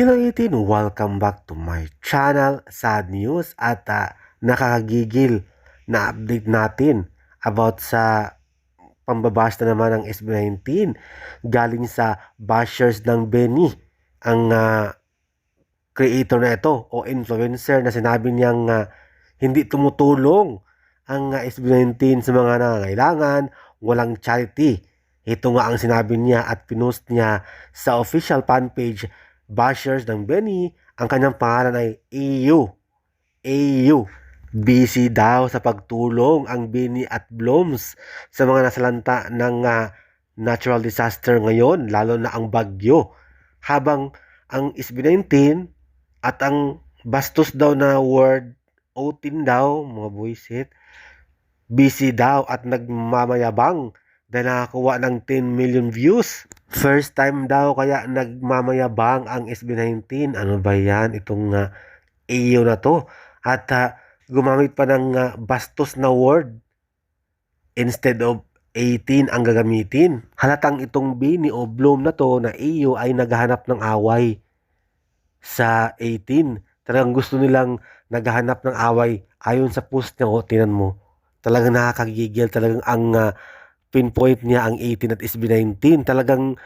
Hello 18, welcome back to my channel, Sad News at ah, nakakagigil na update natin about sa pambabash na naman ng SB19 galing sa bashers ng Benny ang ah, creator na ito o influencer na sinabi niyang ah, hindi tumutulong ang ah, SB19 sa mga nangangailangan, walang charity. Ito nga ang sinabi niya at pinost niya sa official fan page bashers ng Benny. Ang kanyang pangalan ay AU. AU. Busy daw sa pagtulong ang Benny at Blooms sa mga nasalanta ng ah, natural disaster ngayon, lalo na ang bagyo. Habang ang SB19 at ang bastos daw na word 18 daw, mga buwisit, busy daw at nagmamayabang dahil nakakuha ng 10 million views. First time daw kaya nagmamayabang ang SB19. Ano ba yan? Itong uh, AO na to. At ah, gumamit pa ng ah, bastos na word instead of 18 ang gagamitin. Halatang itong Bini o Bloom na to na AO ay naghahanap ng away sa 18. Talagang gusto nilang naghahanap ng away ayon sa post niya. O, tinan mo. Talagang nakakagigil. Talagang ang ah, pinpoint niya ang 18 at SB19. Talagang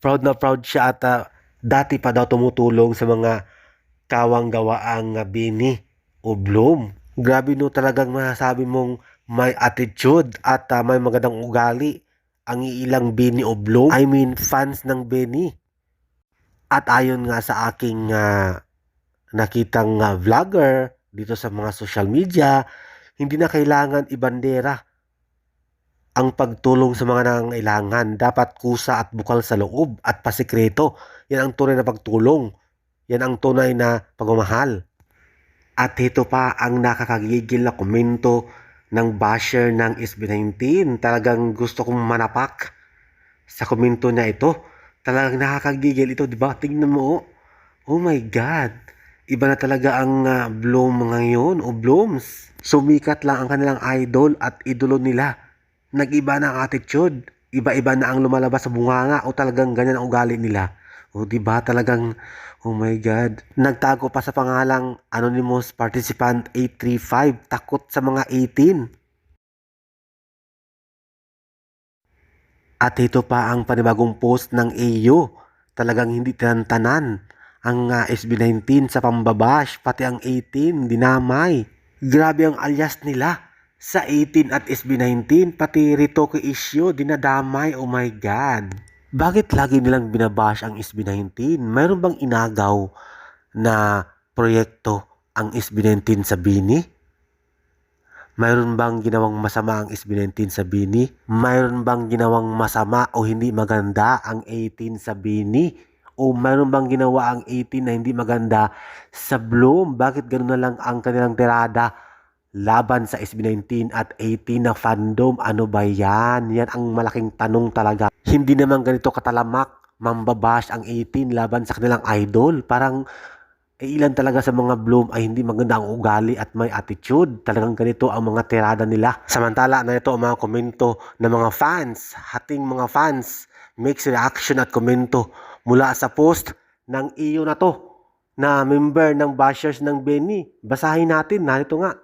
proud na proud siya at ah, dati pa daw tumutulong sa mga kawang gawaang uh, Bini o Bloom. Grabe no talagang masasabi mong may attitude at ah, may magandang ugali ang iilang Bini o Bloom. I mean fans ng Bini. At ayon nga sa aking ah, nakitang ah, vlogger dito sa mga social media, hindi na kailangan ibandera ang pagtulong sa mga nangangailangan. Dapat kusa at bukal sa loob at pasikreto. Yan ang tunay na pagtulong. Yan ang tunay na pagmamahal. At ito pa ang nakakagigil na komento ng basher ng SB19. Talagang gusto kong manapak sa komento niya ito. Talagang nakakagigil ito, di ba? Tingnan mo, oh. Oh my God. Iba na talaga ang ah, Bloom ngayon o Blooms. Sumikat lang ang kanilang idol at idolo nila. Nag-iba na ang attitude. Iba-iba na ang lumalabas sa bunganga o talagang ganyan ang ugali nila. O di ba talagang oh my god. Nagtago pa sa pangalang Anonymous Participant 835 takot sa mga 18. At ito pa ang panibagong post ng AU. Talagang hindi tinantanan ang ah, SB19 sa pambabash, pati ang 18, dinamay. Grabe ang alias nila sa 18 at SB19, pati Ritoke issue, dinadamay, oh my God. Bakit lagi nilang binabash ang SB19? Mayroon bang inagaw na proyekto ang SB19 sa Bini? Mayroon bang ginawang masama ang SB19 sa Bini? Mayroon bang ginawang masama o hindi maganda ang 18 sa Bini? O mayroon bang ginawa ang 18 na hindi maganda sa Bloom? Bakit gano'n na lang ang kanilang tirada laban sa SB19 at 18 na fandom? Ano ba yan? Yan ang malaking tanong talaga. Hindi naman ganito katalamak mambabash ang 18 laban sa kanilang idol. Parang eh, ilan talaga sa mga Bloom ay hindi maganda ang ugali at may attitude. Talagang ganito ang mga tirada nila. Samantala na ito ang mga komento ng mga fans, hating mga fans, mixed reaction at komento mula sa post ng iyo na to na member ng bashers ng Benny. Basahin natin, narito nga.